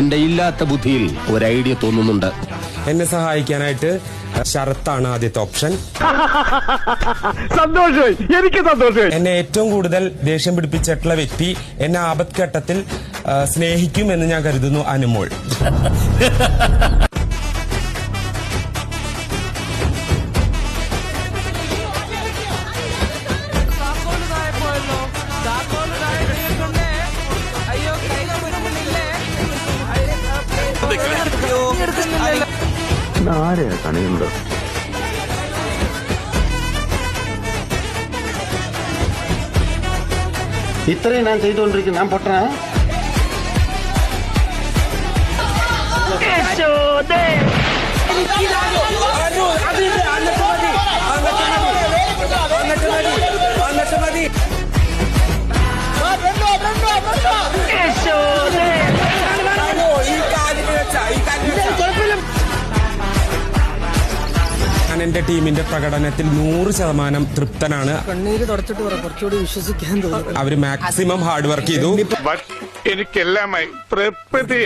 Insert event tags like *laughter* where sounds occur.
എന്റെ ഇല്ലാത്ത ബുദ്ധിയിൽ ഒരു ഐഡിയ തോന്നുന്നുണ്ട്. എന്നെ സഹായിക്കാനായിട്ട് ശരത്താണ് ആദ്യത്തെ ഓപ്ഷൻ. *laughs* സന്തോഷമായി. എനിക്ക് സന്തോഷമായി. എന്നെ ഏറ്റവും കൂടുതൽ ദേഷ്യം പിടിപ്പിച്ചിട്ടുള്ള വ്യക്തി എന്നെ ആപത്ഘട്ടത്തിൽ സ്നേഹിക്കും എന്ന് ഞാൻ കരുതുന്നു അനുമോൾ. *laughs* ആരെയാ കണിയുണ്ടോ ഇത്രയും ഞാൻ ചെയ്തുകൊണ്ടിരിക്കുന്നു ഞാൻ പൊട്ടനാ ഞാൻ എന്റെ ടീമിന്റെ പ്രകടനത്തിൽ നൂറ് ശതമാനം തൃപ്തനാണ്. കണ്ണീര് തുടച്ചിട്ട് കുറച്ചുകൂടി വിശ്വസിക്കാൻ തോന്നുന്നു. അവർ മാക്സിമം ഹാർഡ് വർക്ക് ചെയ്തു. എനിക്കെല്ലാമായി തൃപ്തി